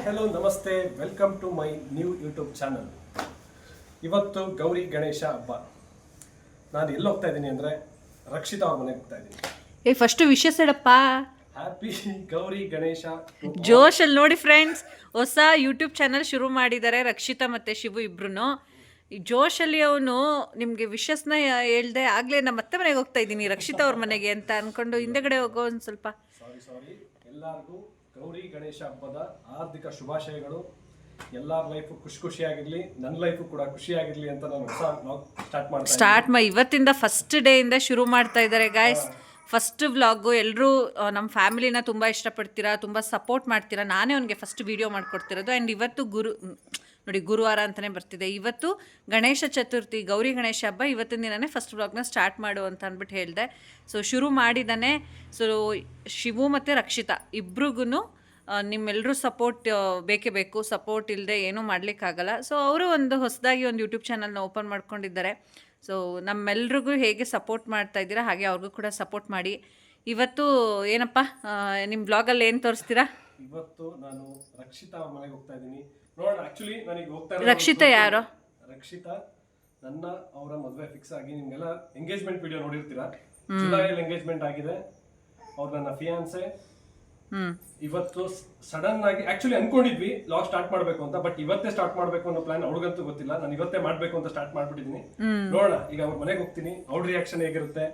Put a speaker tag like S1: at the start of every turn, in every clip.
S1: Hi hello ನಮಸ್ತೆ. Welcome to my new YouTube channel. ಇವತ್ತು ಗೌರಿ ಗಣೇಶ ಹಬ್ಬ. ನಾನು ಎಲ್ಲಿ ಹೋಗ್ತಾ ಇದ್ದೀನಿ ಅಂದರೆ ರಕ್ಷಿತ ಅವ್ರ ಮನೆಗೆ ಹೋಗ್ತಾ ಇದ್ದೀನಿ.
S2: ಏ ಫಸ್ಟ್ ವಿಷಯ ಹೇಳಪ್ಪ.
S1: ಹ್ಯಾಪಿ ಗೌರಿ ಗಣೇಶ.
S2: ಜೋಶ್ ಅಲ್ಲಿ ನೋಡಿ ಫ್ರೆಂಡ್ಸ್ ಹೊಸ ಯೂಟ್ಯೂಬ್ ಚಾನಲ್ ಶುರು ಮಾಡಿದ್ದಾರೆ ರಕ್ಷಿತಾ ಮತ್ತು ಶಿವು ಇಬ್ರು ಈ ಜೋಶಲ್ಲಿ ಅವನು ನಿಮಗೆ ವಿಶಸ್ನ ಹೇಳ್ದೆ ಆಗಲೇ ನಮ್ಮ ಅತ್ತೆ ಮನೆಗೆ ಹೋಗ್ತಾ ಇದ್ದೀನಿ ರಕ್ಷಿತಾ ಅವ್ರ ಮನೆಗೆ ಅಂತ ಅಂದ್ಕೊಂಡು ಹಿಂದೆಗಡೆ ಹೋಗೋ ಒಂದು ಸ್ವಲ್ಪ.
S1: ಸಾರಿ ಸಾರಿ ಎಲ್ಲರಿಗೂ ಗೌರಿ ಗಣೇಶ ಹಬ್ಬದ ಹಾರ್ದಿಕ ಶುಭಾಶಯಗಳು. ಎಲ್ಲರ ಲೈಫ್ ಖುಷಿ ಖುಷಿಯಾಗಿರ್ಲಿ ನನ್ನ ಲೈಫ್ ಕೂಡ ಖುಷಿಯಾಗಿರ್ಲಿ ಅಂತ ನಾನು ಹೊಸ ಬ್ಲಾಗ್ ಸ್ಟಾರ್ಟ್ ಮಾಡ್ತೀನಿ
S2: ಸ್ಟಾರ್ಟ್ ಮಾ ಇವತ್ತಿಂದ ಫಸ್ಟ್ ಡೇಯಿಂದ ಶುರು ಮಾಡ್ತಾ ಇದ್ದಾರೆ ಗಾಯ್ಸ್ ಫಸ್ಟ್ ವ್ಲಾಗು ಎಲ್ಲರೂ ನಮ್ಮ ಫ್ಯಾಮಿಲಿನ ತುಂಬ ಇಷ್ಟಪಡ್ತೀರಾ ತುಂಬ ಸಪೋರ್ಟ್ ಮಾಡ್ತೀರಾ ನಾನೇ ಅವನಿಗೆ ಫಸ್ಟ್ ವೀಡಿಯೋ ಮಾಡ್ಕೊಡ್ತಿರೋದು. ಆ್ಯಂಡ್ ಇವತ್ತು ಗುರು ನೋಡಿ, ಗುರುವಾರ ಅಂತಲೇ ಬರ್ತಿದೆ. ಇವತ್ತು ಗಣೇಶ ಚತುರ್ಥಿ, ಗೌರಿ ಗಣೇಶ ಹಬ್ಬ ಇವತ್ತಿನ ದಿನನೇ ಫಸ್ಟ್ ಬ್ಲಾಗ್ನ ಸ್ಟಾರ್ಟ್ ಮಾಡು ಅಂತ ಅಂದ್ಬಿಟ್ಟು ಹೇಳಿದೆ. ಸೊ ಶುರು ಮಾಡಿದ್ದಾನೆ ಸೊ ಶಿವು ಮತ್ತು ರಕ್ಷಿತಾ ಇಬ್ರಿಗೂ ನಿಮ್ಮೆಲ್ಲರೂ ಸಪೋರ್ಟ್ ಬೇಕೇ ಬೇಕು. ಸಪೋರ್ಟ್ ಇಲ್ಲದೆ ಏನೂ ಮಾಡಲಿಕ್ಕಾಗಲ್ಲ. ಸೊ ಅವರು ಒಂದು ಹೊಸದಾಗಿ ಒಂದು ಯೂಟ್ಯೂಬ್ ಚಾನಲ್ನ ಓಪನ್ ಮಾಡ್ಕೊಂಡಿದ್ದಾರೆ. ಸೊ ನಮ್ಮೆಲ್ರಿಗೂ ಹೇಗೆ ಸಪೋರ್ಟ್ ಮಾಡ್ತಾ ಇದ್ದೀರಾ, ಹಾಗೆ ಅವ್ರಿಗೂ ಕೂಡ ಸಪೋರ್ಟ್ ಮಾಡಿ. ಇವತ್ತು ಏನಪ್ಪ ನಿಮ್ಮ ಬ್ಲಾಗಲ್ಲಿ ಏನು ತೋರಿಸ್ತೀರಾ?
S1: ಇವತ್ತು ನಾನು ರಕ್ಷಿತಾ ಮನೆಗೆ ಹೋಗ್ತಾ ಇದ್ದೀನಿ. ನೋಡೋಣ ಆಕ್ಚುಲಿ ನನಗೆ ಹೋಗ್ತಾ ಇರೋದು
S2: ರಕ್ಷಿತಾ ಯಾರು?
S1: ರಕ್ಷಿತಾ ನನ್ನ ಅವರ ಮದುವೆ ಫಿಕ್ಸ್ ಆಗಿ ನಿಮ್ಗೆಲ್ಲ ಎಂಗೇಜ್ಮೆಂಟ್ ವಿಡಿಯೋ ನೋಡಿರ್ತೀರಾ? ಜುಲೈಯಲ್ಲಿ ಎಂಗೇಜ್ಮೆಂಟ್ ಆಗಿದೆ. ಅವ್ರು ನನ್ನ ಫಿಯಾನ್ಸೆ ಇವತ್ತು ಸಡನ್ ಆಗಿ ಆಕ್ಚುಲಿ ಅನ್ಕೊಂಡಿದ್ವಿ ಲಾಗ್ ಸ್ಟಾರ್ಟ್ ಮಾಡ್ಬೇಕು ಅಂತ ಬಟ್ ಇವತ್ತೇ ಸ್ಟಾರ್ಟ್ ಮಾಡ್ಬೇಕು ಅನ್ನೋ ಪ್ಲಾನ್ ಅವ್ರಿಗಂತೂ ಗೊತ್ತಿಲ್ಲ. ನಾನು ಇವತ್ತೇ ಮಾಡ್ಬೇಕು ಅಂತ ಸ್ಟಾರ್ಟ್ ಮಾಡ್ಬಿಟ್ಟಿದೀನಿ ನೋಡೋಣ ಈಗ ಅವ್ರ ಮನೆಗೆ ಹೋಗ್ತೀನಿ. ಅವ್ರ ರಿಯಾಕ್ಷನ್ ಹೇಗಿರುತ್ತೆ?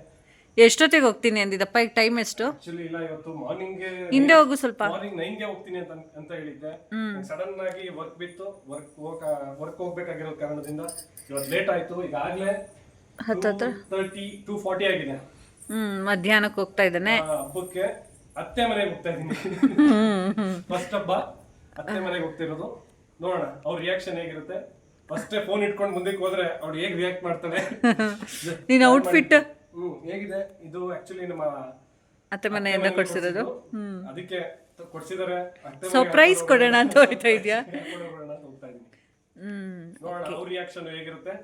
S2: ಎಷ್ಟೊತ್ತಿಗೆ ಹೋಗ್ತೀನಿ ಅಂದಿದ್ದಪ್ಪ? ಈಗ ಟೈಮ್ ಎಷ್ಟು?
S1: ಆಕ್ಚುಲಿ ಇಲ್ಲ ಇವತ್ತು ಮಾರ್ನಿಂಗ್
S2: ಹಿಂದೆ ಹೋಗು ಸ್ವಲ್ಪ.
S1: ಮಾರ್ನಿಂಗ್ ನೈನ್ಗೆ ಹೋಗ್ತೀನಿ ಅಂತ ಅಂತ ಹೇಳಿದ್ದೆ. ಸಡನ್ ಆಗಿ ವರ್ಕ್ ಬಿತ್ತು. ವರ್ಕ್ ವರ್ಕ್ ಹೋಗ್ಬೇಕಾಗಿರೋ ಕಾರಣದಿಂದ ಇವತ್ತು ಲೇಟ್ ಆಯ್ತು. ಈಗಾಗಲೇ ತರ್ಟಿ ಟೂ ಫಾರ್ಟಿ ಆಗಿದೆ.
S2: ಹ್ಮ್ ಮಧ್ಯಾಹ್ನಕ್ಕೆ ಹೋಗ್ತಾ ಇದ್ದಾನೆ.
S1: ಹಬ್ಬಕ್ಕೆ ಅತ್ತೆ ಮನೆಗೆ ಹೋಗ್ತಾ ಇದ್ದೀನಿ. ಫಸ್ಟ್ ಹಬ್ಬ ಅತ್ತೆ ಮನೆಗೆ ಹೋಗ್ತಿರೋದು. ನೋಡೋಣ ಅವ್ರ ರಿಯಾಕ್ಷನ್ ಹೇಗಿರುತ್ತೆ? ಫಸ್ಟೇ ಫೋನ್ ಇಟ್ಕೊಂಡು ಮುಂದಕ್ಕೆ ಹೋದ್ರೆ ಅವ್ರು ಹೇಗೆ ರಿಯಾಕ್ಟ್ ಮಾಡ್ತಾಳೆ
S2: ನಿನ್ನ ಔಟ್ಫಿಟ್
S1: ಹ್ಮ್ ಹೇಗಿದೆ? ಇದು ಆಕ್ಚುಲಿ ನಮ್ಮ
S2: ಅತ್ತೆ ಮನೆಯಿಂದ ಕೊಡ್ಸಿರೋದು.
S1: ಅದಕ್ಕೆ ಅತ್ತೆ
S2: ಸರ್ಪ್ರೈಸ್ ಕೊಡೋಣ ಅಂತ ಹೋಗ್ತಾ ಇದೆಯಾ? ಹ್ಮ್
S1: ಅವ್ರ ರಿಯಾಕ್ಷನ್ ಹೇಗಿರುತ್ತೆ?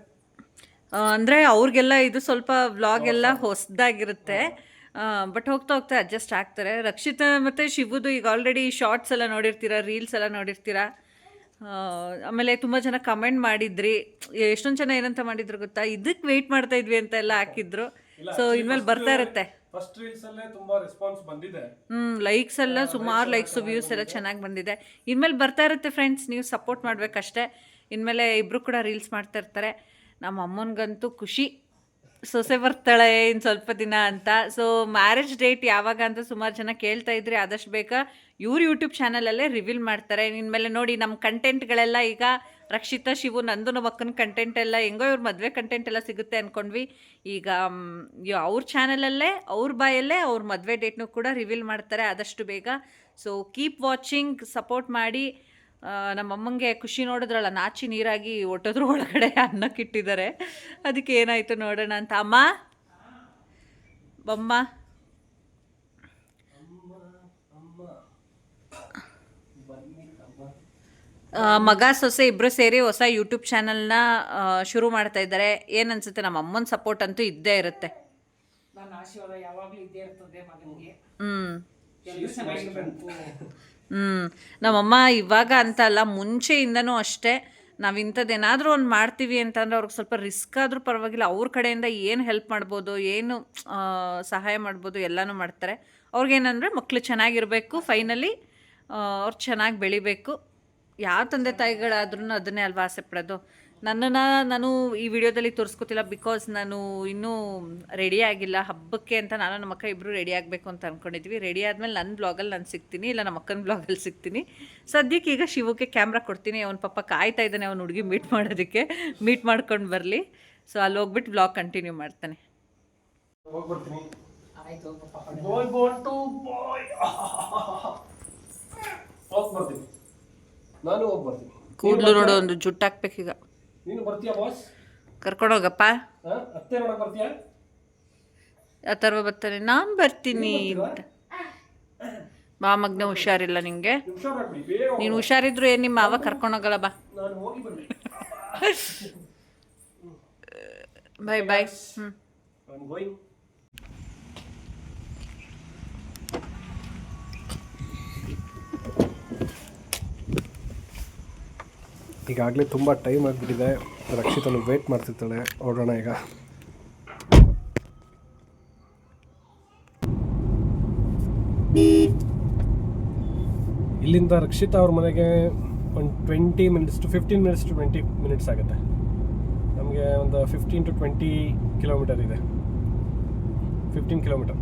S2: ಅಂದ್ರೆ ಅವ್ರಿಗೆಲ್ಲ ಇದು ಸ್ವಲ್ಪ ವ್ಲಾಗ್ ಎಲ್ಲ ಹೊಸದಾಗಿರುತ್ತೆ. ಬಟ್ ಹೋಗ್ತಾ ಹೋಗ್ತಾ ಅಡ್ಜಸ್ಟ್ ಆಗ್ತಾರೆ. ರಕ್ಷಿತಾ ಮತ್ತು ಶಿವದು ಈಗ ಆಲ್ರೆಡಿ ಶಾರ್ಟ್ಸ್ ಎಲ್ಲ ನೋಡಿರ್ತೀರಾ ರೀಲ್ಸ್ ಎಲ್ಲ ನೋಡಿರ್ತೀರಾ? ಆಮೇಲೆ ತುಂಬ ಜನ ಕಮೆಂಟ್ ಮಾಡಿದ್ರಿ. ಎಷ್ಟೊಂದು ಜನ ಏನಂತ ಮಾಡಿದ್ರು ಗೊತ್ತಾ? ಇದಕ್ಕೆ ವೆಯ್ಟ್ ಮಾಡ್ತಾ ಇದ್ವಿ ಅಂತ ಎಲ್ಲ ಹಾಕಿದ್ರು. ಸೊ ಇನ್ಮೇಲೆ ಬರ್ತಾ ಇರುತ್ತೆ.
S1: ಫಸ್ಟ್ ರೀಲ್ಸ್ ಅಲ್ಲೇ ತುಂಬಾ ರೆಸ್ಪಾನ್ಸ್ ಬಂದಿದೆ.
S2: ಲೈಕ್ಸ್ ಎಲ್ಲ ಸುಮಾರು ಲೈಕ್ಸ್ ವ್ಯೂಸ್ ಎಲ್ಲ ಚೆನ್ನಾಗಿ ಬಂದಿದೆ. ಇನ್ಮೇಲೆ ಬರ್ತಾ ಇರುತ್ತೆ ಫ್ರೆಂಡ್ಸ್ ನೀವು ಸಪೋರ್ಟ್ ಮಾಡ್ಬೇಕಷ್ಟೇ. ಇನ್ಮೇಲೆ ಇಬ್ರು ಕೂಡ ರೀಲ್ಸ್ ಮಾಡ್ತಾ ಇರ್ತಾರೆ. ನಮ್ಮ ಅಮ್ಮನಿಗಂತೂ ಖುಷಿ. ಸೊಸೆ ಬರ್ತಾಳೆ ಇನ್ನು ಸ್ವಲ್ಪ ದಿನ ಅಂತ. ಸೊ ಮ್ಯಾರೇಜ್ ಡೇಟ್ ಯಾವಾಗ ಅಂತ ಸುಮಾರು ಜನ ಕೇಳ್ತಾ ಇದ್ರಿ ಆದಷ್ಟು ಬೇಗ ಇವ್ರ ಯೂಟ್ಯೂಬ್ ಚಾನಲಲ್ಲೇ ರಿವೀಲ್ ಮಾಡ್ತಾರೆ. ಇನ್ಮೇಲೆ ನೋಡಿ ನಮ್ಮ ಕಂಟೆಂಟ್ಗಳೆಲ್ಲ ಈಗ ರಕ್ಷಿತಾ, ಶಿವು ನಂದು ನಮ್ಮ ಅಕ್ಕನ ಕಂಟೆಂಟ್ ಎಲ್ಲ ಹೆಂಗೋ ಇವ್ರ ಮದುವೆ ಕಂಟೆಂಟ್ ಎಲ್ಲ ಸಿಗುತ್ತೆ ಅಂದ್ಕೊಂಡ್ವಿ ಈಗ ಅವ್ರ ಚಾನಲಲ್ಲೇ ಅವ್ರ ಬಾಯಲ್ಲೇ ಅವ್ರ ಮದುವೆ ಡೇಟ್ನೂ ಕೂಡ ರಿವೀಲ್ ಮಾಡ್ತಾರೆ ಆದಷ್ಟು ಬೇಗ. ಸೊ ಕೀಪ್ ವಾಚಿಂಗ್ ಸಪೋರ್ಟ್ ಮಾಡಿ. ಆ, ನಮ್ಮ ಅಮ್ಮಂಗೆ ಖುಷಿ ನೋಡಿದ್ರಲ್ಲ ನಾಚಿ ನೀರಾಗಿ ಒಟ್ಟದ್ರು ಒಳಗಡೆ ಅನ್ನಕ್ಕಿಟ್ಟಿದ್ದಾರೆ. ಅದಕ್ಕೆ ಏನಾಯಿತು ನೋಡೋಣ ಅಂತ. ಅಮ್ಮ? ಬಮ್ಮ? ಮಗ ಸೊಸೆ ಇಬ್ಬರು ಸೇರಿ ಹೊಸ ಯೂಟ್ಯೂಬ್ ಚಾನಲ್ನ ಶುರು ಮಾಡ್ತಾ ಇದ್ದಾರೆ. ಏನನ್ಸುತ್ತೆ? ನಮ್ಮ ಅಮ್ಮನ ಸಪೋರ್ಟ್ ಅಂತೂ ಇದ್ದೇ ಇರುತ್ತೆ. ಹ್ಞೂ ಹ್ಞೂ ನಮ್ಮಮ್ಮ ಇವಾಗ ಅಂತ ಅಲ್ಲ, ಮುಂಚೆಯಿಂದನೂ ಅಷ್ಟೇ. ನಾವು ಇಂಥದ್ದೇನಾದರೂ ಒಂದು ಮಾಡ್ತೀವಿ ಅಂತಂದ್ರೆ ಅವ್ರಿಗೆ ಸ್ವಲ್ಪ ರಿಸ್ಕ್ ಆದರೂ ಪರವಾಗಿಲ್ಲ. ಅವ್ರ ಕಡೆಯಿಂದ ಏನು ಹೆಲ್ಪ್ ಮಾಡ್ಬೋದು, ಏನು ಸಹಾಯ ಮಾಡ್ಬೋದು ಎಲ್ಲನೂ ಮಾಡ್ತಾರೆ. ಅವ್ರಿಗೇನಂದರೆ ಮಕ್ಕಳು ಚೆನ್ನಾಗಿರಬೇಕು ಫೈನಲಿ ಅವ್ರು ಚೆನ್ನಾಗಿ ಬೆಳಿಬೇಕು. ಯಾವ ತಂದೆ ತಾಯಿಗಳಾದ್ರೂ ಅದನ್ನೇ ಅಲ್ವಾ ಆಸೆ ಪಡೋದು. ನನ್ನನ್ನು ನಾನು ಈ ವಿಡಿಯೋದಲ್ಲಿ ತೋರಿಸ್ಕೊತಿಲ್ಲ ಬಿಕಾಸ್ ನಾನು ಇನ್ನೂ ರೆಡಿ ಆಗಿಲ್ಲ. ಹಬ್ಬಕ್ಕೆ ಅಂತ ನಾನು ನಮ್ಮ ಅಕ್ಕ ಇಬ್ಬರು ರೆಡಿ ಆಗಬೇಕು ಅಂತ ಅಂದ್ಕೊಂಡಿದ್ವಿ ರೆಡಿ ಆದಮೇಲೆ ನನ್ನ ಬ್ಲಾಗಲ್ಲಿ ನಾನು ಸಿಗ್ತೀನಿ ಇಲ್ಲ ನಮ್ಮ ಅಕ್ಕನ ಬ್ಲಾಗಲ್ಲಿ ಸಿಗ್ತೀನಿ. ಸದ್ಯಕ್ಕೆ ಈಗ ಶಿವಕ್ಕೆ ಕ್ಯಾಮ್ರಾ ಕೊಡ್ತೀನಿ. ಅವ್ನ ಪಾಪ ಕಾಯ್ತಾ ಇದ್ದಾನೆ ಅವ್ನು ಹುಡುಗಿ ಮೀಟ್ ಮಾಡೋದಕ್ಕೆ. ಮೀಟ್ ಮಾಡ್ಕೊಂಡು ಬರಲಿ. ಸೊ ಅಲ್ಲಿ ಹೋಗ್ಬಿಟ್ಟು ಬ್ಲಾಗ್ ಕಂಟಿನ್ಯೂ ಮಾಡ್ತಾನೆ. ಕೂದಲು ನೋಡೋ ಒಂದು ಜುಟ್ಟು ಹಾಕ್ಬೇಕೀಗ
S1: ನೀನು ಬರ್ತೀಯಾ ಬಾಸ್
S2: ಕರ್ಕೊಂಡೋಗಪ್ಪ.
S1: ಅತ್ತೆ ನೋಡಕ್ ಬರ್ತೀಯಾ?
S2: ಅಥರ್ವ ಬರ್ತಾನೆ ನಾನು ಬರ್ತೀನಿ ಅಂತ. ಬಾ ಮಗ್ನ ಹುಷಾರಿಲ್ಲ ನಿಂಗೆ. ನೀನು ಹುಷಾರಿದ್ರು ಏನು ನಿಮ್ಮ ಮಾವ ಕರ್ಕೊಂಡೋಗಲ್ಲ ಬಾ.
S1: ನಾನು ಹೋಗಿ ಬರ್ಲಿ.
S2: ಬಾಯ್ ಬಾಯ್ ಹ್ಞೂ
S1: ಈಗಾಗಲೇ ತುಂಬ ಟೈಮ್ ಆಗಿಬಿಟ್ಟಿದೆ. ರಕ್ಷಿತನು ವೇಟ್ ಮಾಡ್ತಿರ್ತಾಳೆ. ಓಡೋಣ ಈಗ. ಇಲ್ಲಿಂದ ರಕ್ಷಿತಾ ಅವ್ರ ಮನೆಗೆ ಒಂದು twenty minutes to fifteen minutes to twenty minutes ಆಗುತ್ತೆ. ನಮಗೆ ಒಂದು ಫಿಫ್ಟೀನ್ ಟು ಟ್ವೆಂಟಿ ಕಿಲೋಮೀಟರ್ ಇದೆ. ಫಿಫ್ಟೀನ್ ಕಿಲೋಮೀಟರ್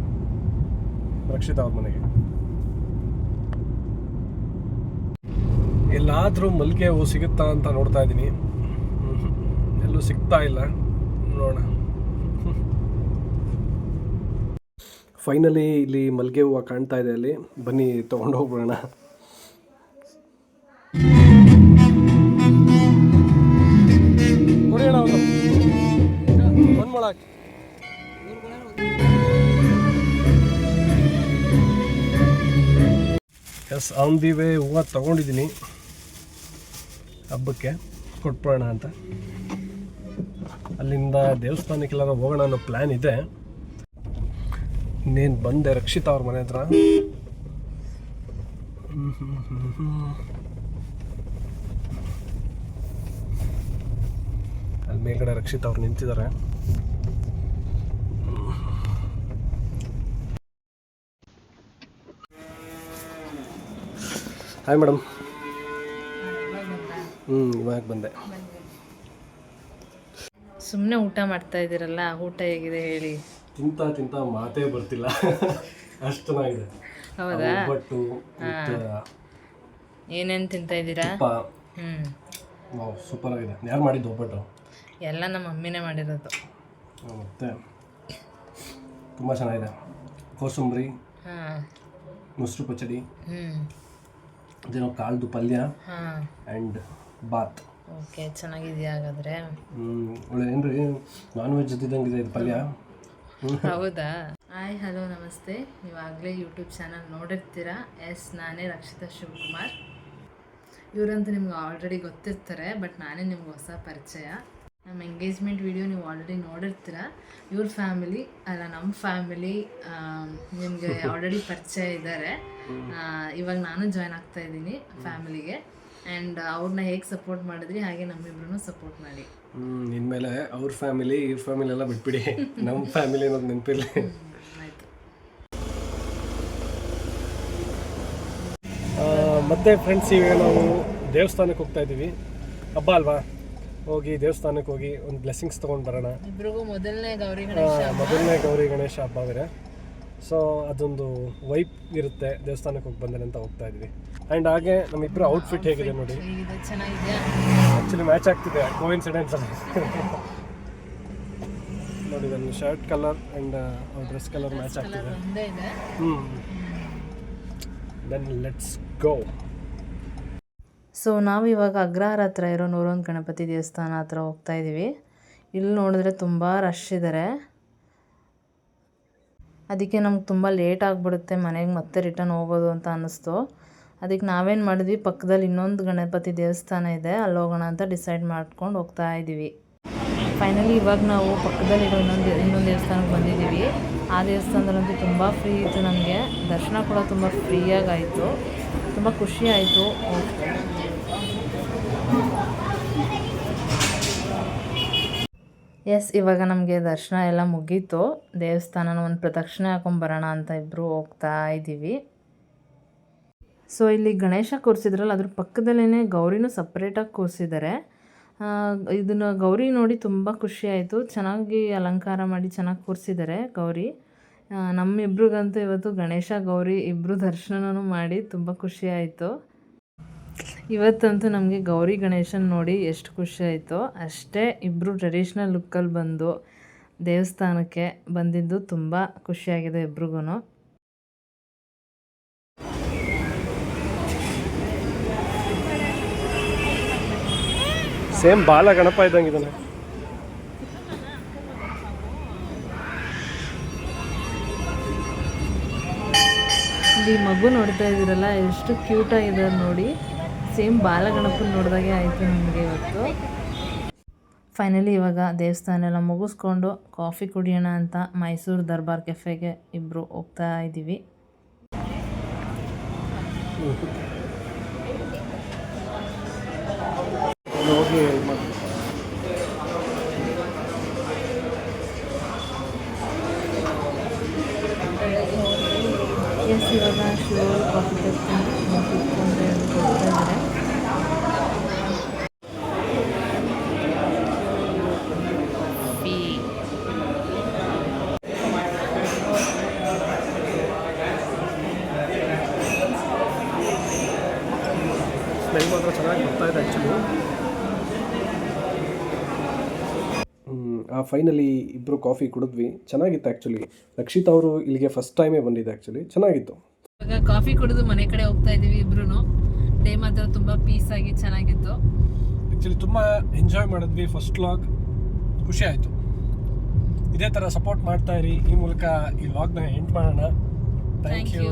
S1: ರಕ್ಷಿತಾ ಅವ್ರ ಮನೆಗೆ. ಎಲ್ಲಾದರೂ ಮಲ್ಲಿಗೆ ಹೂ ಸಿಗುತ್ತಾ ಅಂತ ನೋಡ್ತಾ ಇದ್ದೀನಿ. ಎಲ್ಲೂ ಸಿಗ್ತಾ ಇಲ್ಲ. ನೋಡೋಣ. ಫೈನಲಿ ಇಲ್ಲಿ ಮಲ್ಲಿಗೆ ಹೂವು ಕಾಣ್ತಾ ಇದೆ ಅಲ್ಲಿ. ಬನ್ನಿ, ತೊಗೊಂಡು ಹೋಗ್ಬಿಡೋಣ. ಕುಡಿಯೋಣ ಒಂದು. ಒಂದು ಮೊಳ ಹಾಕಿ. ಎಸ್ ಆನ್ ದಿ ವೇ ಹೂವು ತೊಗೊಂಡಿದ್ದೀನಿ. ಹಬ್ಬಕ್ಕೆ ಕೊಟ್ಬಿಡೋಣ ಅಂತ. ಅಲ್ಲಿಂದ ದೇವಸ್ಥಾನಕ್ಕೆಲ್ಲ ಹೋಗೋಣ ಅನ್ನೋ ಪ್ಲ್ಯಾನ್ ಇದೆ. ನೀನು ಬಂದೆ ರಕ್ಷಿತಾ ಅವ್ರ ಮನೆ ಹತ್ರ. ಅಲ್ಲಿ ಮೇಲ್ಗಡೆ ರಕ್ಷಿತ ಅವ್ರು ನಿಂತಿದ್ದಾರೆ ಹಾಯ್ ಮೇಡಮ್ ಹ್ಞೂ ಇವಾಗ ಬಂದೆ.
S3: ಸುಮ್ಮನೆ ಊಟ ಮಾಡ್ತಾ ಇದ್ದೀರಲ್ಲ ಊಟ ಹೇಗಿದೆ ಹೇಳಿ?
S1: ತಿಂತ ತಿಂತ ಮಾತೇ ಬರ್ತಿಲ್ಲ. ಅಷ್ಟು ಚೆನ್ನಾಗಿದೆ.
S3: ಹೌದಾ?
S1: ಒಬ್ಬಟ್ಟು
S3: ಏನೇನು ತಿಂತಾ ಇದ್ದೀರಾ? ಹ್ಞೂ
S1: ಸೂಪರ್ ಆಗಿದೆ. ಯಾರು ಮಾಡಿದ್ದು ಒಬ್ಬಟ್ಟು
S3: ಎಲ್ಲ ನಮ್ಮ ಮಮ್ಮಿನೇ ಮಾಡಿರೋದು.
S1: ಮತ್ತೆ? ತುಂಬ ಚೆನ್ನಾಗಿದೆ. ಕೋಸಂಬರಿ ಮೊಸರು ಪಚಡಿ
S3: ಹ್ಞೂ
S1: ಅದೇನೋ ಕಾಳ್ದು ಪಲ್ಯ ಆ್ಯಂಡ್ ಬಾತ್.
S3: ಓಕೆ ಚೆನ್ನಾಗಿದೆಯಾ ಹಾಗಾದ್ರೆ?
S1: ಒಳ್ಳೆ ಏನ್ರಿ ನಾನ್ ವೆಜ್ ಇದ್ದಂಗಿದೆ ಇದು ಪಲ್ಯ?
S3: ಹೌದಾ? ಹಾಯ್ ಹಲೋ ನಮಸ್ತೆ. ನೀವಾಗಲೇ ಯೂಟ್ಯೂಬ್ ಚಾನಲ್ ನೋಡಿರ್ತೀರಾ. ಎಸ್ ನಾನೇ ರಕ್ಷಿತಾ ಶಿವಕುಮಾರ್. ಇವರಂತೂ ನಿಮ್ಗೆ ಆಲ್ರೆಡಿ ಗೊತ್ತಿರ್ತಾರೆ ಬಟ್ ನಾನೇ ನಿಮ್ಗೆ ಹೊಸ ಪರಿಚಯ. ನಮ್ಮ ಎಂಗೇಜ್ಮೆಂಟ್ ವಿಡಿಯೋ ನೀವು ಆಲ್ರೆಡಿ ನೋಡಿರ್ತೀರ. ಇವ್ರ ಫ್ಯಾಮಿಲಿ ಅಲ್ಲ ನಮ್ಮ ಫ್ಯಾಮಿಲಿ ನಿಮಗೆ ಆಲ್ರೆಡಿ ಪರಿಚಯ ಇದ್ದಾರೆ. ಇವಾಗ ನಾನು ಜಾಯ್ನ್ ಆಗ್ತಾ ಇದ್ದೀನಿ ಫ್ಯಾಮಿಲಿಗೆ ಆ್ಯಂಡ್ ಅವ್ರನ್ನ ಹೇಗೆ ಸಪೋರ್ಟ್ ಮಾಡಿದ್ರಿ ಹಾಗೆ ನಮ್ಮಿಬ್ರು ಸಪೋರ್ಟ್ ಮಾಡಿ.
S1: ಹ್ಮ್, ಇನ್ಮೇಲೆ ಅವ್ರ ಫ್ಯಾಮಿಲಿ ಇವ್ರ ಫ್ಯಾಮಿಲಿ ಎಲ್ಲ ಬಿಟ್ಬಿಡಿ. ನಮ್ಮ ಫ್ಯಾಮಿಲಿ ಅನ್ನೋದು ನೆನಪಿರಲಿ.
S3: ಆಯಿತು.
S1: ಮತ್ತೆ ಫ್ರೆಂಡ್ಸ್ ಈಗ ನಾವು ದೇವಸ್ಥಾನಕ್ಕೆ ಹೋಗ್ತಾ ಇದ್ದೀವಿ. ಹಬ್ಬ ಅಲ್ವಾ? ಹೋಗಿ ದೇವಸ್ಥಾನಕ್ಕೆ ಹೋಗಿ ಒಂದು ಬ್ಲೆಸ್ಸಿಂಗ್ಸ್ ತೊಗೊಂಡು ಬರೋಣ.
S3: ಇಬ್ರಿಗೂ ಮೊದಲನೇ ಗೌರಿ
S1: ಆ, ಮೊದಲನೇ ಗೌರಿ ಗಣೇಶ ಹಬ್ಬ ಬೇರೆ ಸೊ ಅದೊಂದು ವೈಪ್ ಇರುತ್ತೆ ದೇವಸ್ಥಾನಕ್ಕೆ ಹೋಗಿ ಬಂದರೆ ಅಂತ ಹೋಗ್ತಾ ಇದ್ವಿ. ಆ್ಯಂಡ್ ಹಾಗೆ ನಮ್ಮಿಬ್ಬರು ಔಟ್ಫಿಟ್ ಹೇಗಿದೆ ನೋಡಿ. ಆ್ಯಕ್ಚುಲಿ ಮ್ಯಾಚ್ ಆಗ್ತಿದೆ ಕೋಇನ್ಸಿಡೆನ್ಸ್ ನೋಡಿ ನನ್ನ shirt colour and dress colour match ಆಗ್ತಿದೆ. ಹ್ಞೂ ದೆನ್ ಲೆಟ್ಸ್ ಗೋ
S3: ಸೊ ನಾವು ಇವಾಗ ಅಗ್ರಹಾರ ಹತ್ರ ಇರೋ ನೂರೊಂದು ಗಣಪತಿ ದೇವಸ್ಥಾನ ಹತ್ರ ಹೋಗ್ತಾ ಇದ್ದೀವಿ ಇಲ್ಲಿ ನೋಡಿದ್ರೆ ತುಂಬ ರಶ್ ಇದ್ದಾರೆ ಅದಕ್ಕೆ ನಮ್ಗೆ ತುಂಬ ಲೇಟ್ ಆಗಿಬಿಡುತ್ತೆ, ಮನೆಗೆ ಮತ್ತೆ ರಿಟರ್ನ್ ಹೋಗೋದು ಅಂತ ಅನ್ನಿಸ್ತು. ಅದಕ್ಕೆ ನಾವೇನು ಮಾಡಿದ್ವಿ, ಪಕ್ಕದಲ್ಲಿ ಇನ್ನೊಂದು ಗಣಪತಿ ದೇವಸ್ಥಾನ ಇದೆ ಅಲ್ಲಿ ಹೋಗೋಣ ಅಂತ ಡಿಸೈಡ್ ಮಾಡ್ಕೊಂಡು ಹೋಗ್ತಾ ಇದ್ದೀವಿ ಫೈನಲಿ ಇವಾಗ ನಾವು ಪಕ್ಕದಲ್ಲಿರೋ ಇನ್ನೊಂದು ಇನ್ನೊಂದು ದೇವಸ್ಥಾನಕ್ಕೆ ಬಂದಿದ್ದೀವಿ ಆ ದೇವಸ್ಥಾನದಲ್ಲಂತೂ ತುಂಬ ಫ್ರೀ ಇತ್ತು ನಮಗೆ. ದರ್ಶನ ಕೂಡ ತುಂಬ ಫ್ರೀಯಾಗಿ ಆಯಿತು. ತುಂಬ ಖುಷಿ ಆಯಿತು. ಎಸ್ ಇವಾಗ ನಮಗೆ ದರ್ಶನ ಎಲ್ಲ ಮುಗೀತು. ದೇವಸ್ಥಾನನ ಒಂದು ಪ್ರದಕ್ಷಿಣೆ ಹಾಕೊಂಬರೋಣ ಅಂತ ಇಬ್ಬರು ಹೋಗ್ತಾ ಇದ್ದೀವಿ ಸೊ ಇಲ್ಲಿ ಗಣೇಶ ಕೂರಿಸಿದ್ರಲ್ಲ, ಅದ್ರ ಪಕ್ಕದಲ್ಲೇ ಗೌರಿನೂ ಸಪ್ರೇಟಾಗಿ ಕೂರಿಸಿದ್ದಾರೆ ಇದನ್ನು ಗೌರಿ ನೋಡಿ ತುಂಬ ಖುಷಿ ಆಯಿತು. ಚೆನ್ನಾಗಿ ಅಲಂಕಾರ ಮಾಡಿ ಚೆನ್ನಾಗಿ ಕೂರಿಸಿದ್ದಾರೆ ಗೌರಿ. ನಮ್ಮಿಬ್ರಿಗಂತೂ ಇವತ್ತು ಗಣೇಶ, ಗೌರಿ ಇಬ್ಬರು ದರ್ಶನನೂ ಮಾಡಿ ತುಂಬ ಖುಷಿ ಆಯಿತು. ಇವತ್ತಂತೂ ನಮಗೆ ಗೌರಿ ಗಣೇಶನ್ ನೋಡಿ ಎಷ್ಟು ಖುಷಿ ಆಯಿತು ಅಷ್ಟೇ ಇಬ್ಬರು ಟ್ರೆಡಿಷ್ನಲ್ ಲುಕ್ಕಲ್ಲಿ ಬಂದು ದೇವಸ್ಥಾನಕ್ಕೆ ಬಂದಿದ್ದು ತುಂಬ ಖುಷಿಯಾಗಿದೆ ಇಬ್ರಿಗೂ
S1: ಸೇಮ್ ಬಾಲ ಗಣಪ ಇದ್ದಂಗೆ ಇದ್ದಾನೆ
S3: ಇಲ್ಲಿ ಮಗು ನೋಡ್ತಾ ಇದ್ದೀರಲ್ಲ ಎಷ್ಟು ಕ್ಯೂಟ್ ಆಗಿದೆ ನೋಡಿ. ಸೇಮ್ ಬಾಲಗಣಪನ ನೋಡಿದಾಗೆ ಆಯಿತು ನಮಗೆ ಇವತ್ತು. ಫೈನಲಿ ಇವಾಗ ದೇವಸ್ಥಾನ ಎಲ್ಲ ಮುಗಿಸ್ಕೊಂಡು ಕಾಫಿ ಕುಡಿಯೋಣ ಅಂತ ಮೈಸೂರು ದರ್ಬಾರ್ ಕೆಫೆಗೆ ಇಬ್ಬರು ಹೋಗ್ತಾ ಇದ್ದೀವಿ
S1: ಹೋಗಿ ಇದು ಮಾಡಿ
S3: ಎಸ್ ಇವಾಗ ಶುಗರ್ ಕಾಫಿ ಕುತ್ಕೊಂಡ್ರೆ ಕೊಡ್ತಾ ಇದ್ದಾರೆ
S1: ಸ್ಮೆಲ್ ಮಾತ್ರ ಚೆನ್ನಾಗಿ ಆ ಫೈನಲಿ ಇಬ್ಬರು ಕಾಫಿ ಕುಡಿದ್ವಿ. ಚೆನ್ನಾಗಿತ್ತು ಆ್ಯಕ್ಚುಲಿ ರಕ್ಷಿತ್ ಅವರು ಇಲ್ಲಿಗೆ ಫಸ್ಟ್ ಟೈಮೇ ಬಂದಿದೆ ಆ್ಯಕ್ಚುಲಿ ಚೆನ್ನಾಗಿತ್ತು.
S3: ಇವಾಗ ಕಾಫಿ ಕುಡಿದು ಮನೆ ಕಡೆ ಹೋಗ್ತಾ ಇದ್ದೀವಿ ಇಬ್ರು ಡೇ ಮಾತ್ರ ತುಂಬ ಪೀಸ್ ಆಗಿ ಚೆನ್ನಾಗಿತ್ತು.
S1: ಆ್ಯಕ್ಚುಲಿ ತುಂಬ ಎಂಜಾಯ್ ಮಾಡಿದ್ವಿ ಫಸ್ಟ್ ವ್ಲಾಗ್ ಖುಷಿ ಆಯಿತು. ಇದೇ ಥರ ಸಪೋರ್ಟ್ ಮಾಡ್ತಾ ಇರಿ. ಈ ಮೂಲಕ ಈ ವ್ಲಾಗ್ನ ಎಂಡ್ ಮಾಡೋಣ. Thank you